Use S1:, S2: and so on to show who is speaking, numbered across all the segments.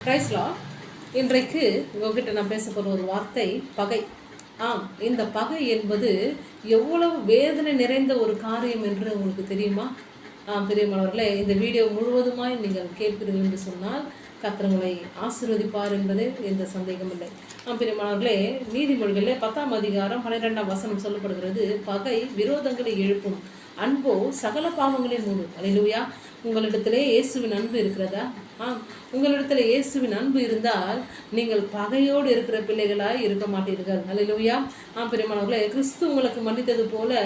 S1: கிரைஸ்லா இன்றைக்கு உங்ககிட்ட நான் பேச போகிற ஒரு வார்த்தை பகை. ஆம் இந்த பகை என்பது எவ்வளவு வேதனை நிறைந்த ஒரு காரியம் என்று உங்களுக்கு தெரியுமா? ஆ பெரியமானவர்களே இந்த வீடியோ முழுவதுமாய் நீங்கள் கேட்பீர்கள் என்று சொன்னால் கத்திரங்களை ஆசிர்வதிப்பார் என்பது எந்த சந்தேகம் இல்லை. ஆம் பிரியமானவர்களே பத்தாம் அதிகாரம் பன்னிரெண்டாம் வசனம் சொல்லப்படுகிறது பகை விரோதங்களை எழுப்பும் அன்போ சகல பாவங்களே மூடும் அலையிலுயா உங்களிடத்திலே இயேசுவின் அன்பு இருக்கிறதா? ஆம் உங்களிடத்தில் இயேசுவின் அன்பு இருந்தால் நீங்கள் பகையோடு இருக்கிற பிள்ளைகளாக இருக்க மாட்டீர்கள். அலையிலுயா ஆம் பெருமானவர்களே கிறிஸ்து உங்களுக்கு மன்னித்தது போல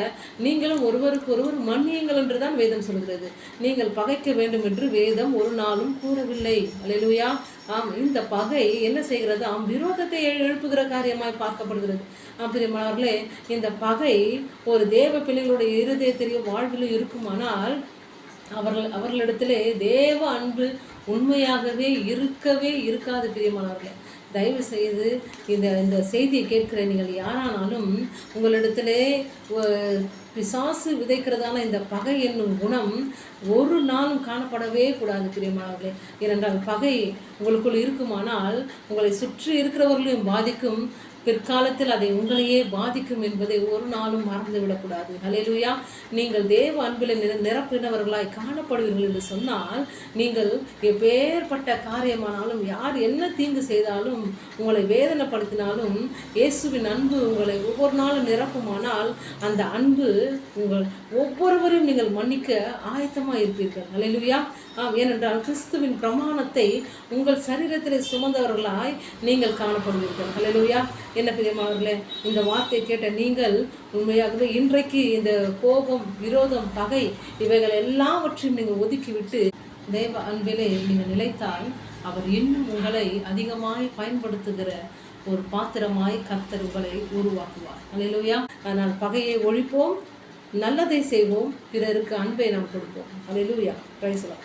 S1: நீங்களும் ஒருவருக்கு ஒருவர் மன்னியுங்கள் என்று தான் வேதம் சொல்கிறது. நீங்கள் பகைக்க வேண்டும் என்று வேதம் ஒரு நாளும் கூறவில்லை. ஹலெலுயா ஆம் இந்த பகை என்ன செய்கிறது? ஆம் விரோதத்தை எழுப்புகிற காரியமாய் பார்க்கப்படுகிறது. ஆம் பிரியமானவர்களே இந்த பகை ஒரு தேவ பிள்ளைகளுடைய இருதயத்திலேயே வாழ்விலும் இருக்குமானால் அவர்கள் அவர்களிடத்திலே தேவ அன்பு உண்மையாகவே இருக்கவே இருக்காது பிரியமானவர்களே. தயவு செய்து இந்த இந்த செய்தியை கேட்கிற நீங்கள் யாரானாலும் உங்களிடத்திலே பிசாசு விதைக்கிறதான இந்த பகை என்னும் குணம் ஒரு நாளும் காணப்படவே கூடாது பிரியமானவர்களே. ஏனென்றால் பகை உங்களுக்குள் இருக்குமானால் உங்களை சுற்றி இருக்கிறவர்களையும் பாதிக்கும் பிற்காலத்தில் அதை உங்களையே பாதிக்கும் என்பதை ஒரு நாளும் மறந்து விடக்கூடாது ஹalleluya. நீங்கள் தேவ அன்பில் நிர நிரப்பினவர்களாய் காணப்படுவீர்கள் என்று சொன்னால் நீங்கள் எப்பேற்பட்ட காரியமானாலும் யார் என்ன தீங்கு செய்தாலும் உங்களை வேதனைப்படுத்தினாலும் இயேசுவின் அன்பு உங்களை ஒவ்வொரு நாளும் நிரப்புமானால் அந்த அன்பு உங்கள் ஒவ்வொருவரையும் நீங்கள் மன்னிக்க ஆயத்தமாக இருப்பீர்கள். ஹalleluya. ஆம் ஏனென்றால் கிறிஸ்துவின் பிரமாணத்தை உங்கள் சரீரத்திலே சுமந்தவர்களாய் நீங்கள் காணப்படுவீர்கள். ஹalleluya. என்ன பிரியமானவர்களே இந்த வார்த்தையை கேட்ட நீங்கள் உண்மையாகவே இன்றைக்கு இந்த கோபம் விரோதம் பகை இவைகள் எல்லாவற்றையும் நீங்கள் ஒதுக்கிவிட்டு தேவ அன்பிலே நீங்கள் நிலைத்தால் அவர் இன்னும் உங்களை அதிகமாய் பயன்படுத்துகிற ஒரு பாத்திரமாய் கத்தர் உங்களை உருவாக்குவார். அல்லேலூயா அதனால் பகையை ஒழிப்போம் நல்லதை செய்வோம் பிறருக்கு அன்பை நாம் கொடுப்போம். அல்லேலூயா பிரைஸ்லாம்